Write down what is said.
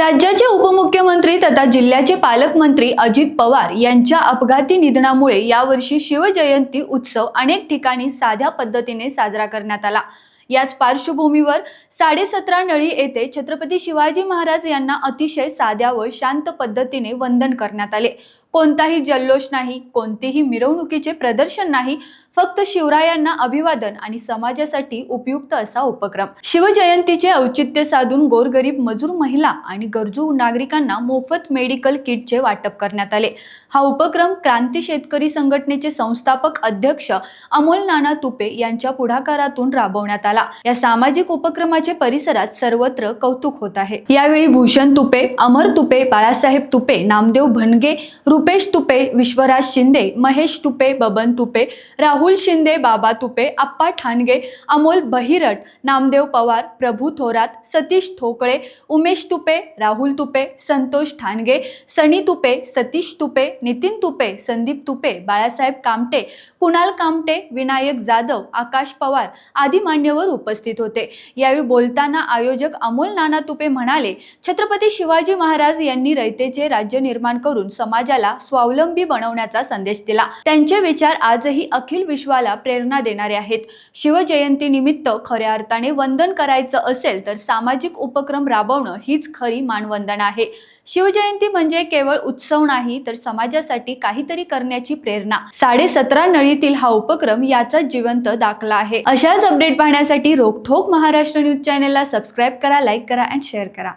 राज्याचे उपमुख्यमंत्री तथा जिल्ह्याचे पालकमंत्री अजित पवार यांच्या अपघाती निधनामुळे यावर्षी शिवजयंती उत्सव अनेक ठिकाणी साध्या पद्धतीने साजरा करण्यात आला. याच पार्श्वभूमीवर साडेसतरा नळी येथे छत्रपती शिवाजी महाराज यांना अतिशय साध्या व शांत पद्धतीने वंदन करण्यात आले. कोणताही जल्लोष नाही कोणतेही मिरवणुकीचे प्रदर्शन नाही फक्त शिवरायांना अभिवादन आणि समाजासाठी उपयुक्त असा उपक्रम. शिवजयंतीचे औचित्य साधून गोरगरीब मजूर महिला आणि गरजू नागरिकांना मोफत मेडिकल किटचे वाटप करण्यात आले. हा उपक्रम क्रांती शेतकरी संघटनेचे संस्थापक अध्यक्ष अमोल नाना तुपे यांच्या पुढाकारातून राबवण्यात आला. या सामाजिक उपक्रमाचे परिसरात सर्वत्र कौतुक होत आहे. यावेळी भूषण तुपे अमर तुपे बाळासाहेब तुपे नामदेव भनगे रुपेश तुपे विश्वराज शिंदे महेश तुपे बबन तुपे राहुल शिंदे बाबा तुपे आप्पा ठाणगे अमोल बहिरट नामदेव पवार प्रभू थोरात सतीश ठोकळे उमेश तुपे राहुल तुपे संतोष ठाणगे सनी तुपे सतीश तुपे नितीन तुपे संदीप तुपे बाळासाहेब कामटे कुणाल कामटे विनायक जाधव आकाश पवार आदी मान्यवर उपस्थित होते. यावेळी बोलताना आयोजक अमोल नाना तुपे म्हणाले छत्रपती शिवाजी महाराज यांनी रयतेचे राज्य निर्माण करून समाजाला स्वावलंबी बनवण्याचा संदेश दिला. त्यांचे विचार आजही अखिल विश्वाला प्रेरणा देणारे आहेत. शिवजयंती निमित्त खऱ्या अर्थाने वंदन करायचं असेल तर सामाजिक उपक्रम राबवणं हीच खरी मानवंदना आहे. शिवजयंती म्हणजे केवळ उत्सव नाही तर समाजासाठी काहीतरी करण्याची प्रेरणा. साडे सतरा नळीतील हा उपक्रम याचा जिवंत दाखला आहे. अशाच अपडेट पाहण्यासाठी रोखोक महाराष्ट्र न्यूज चॅनलला सबस्क्राईब करा लाईक करा अँड शेअर करा.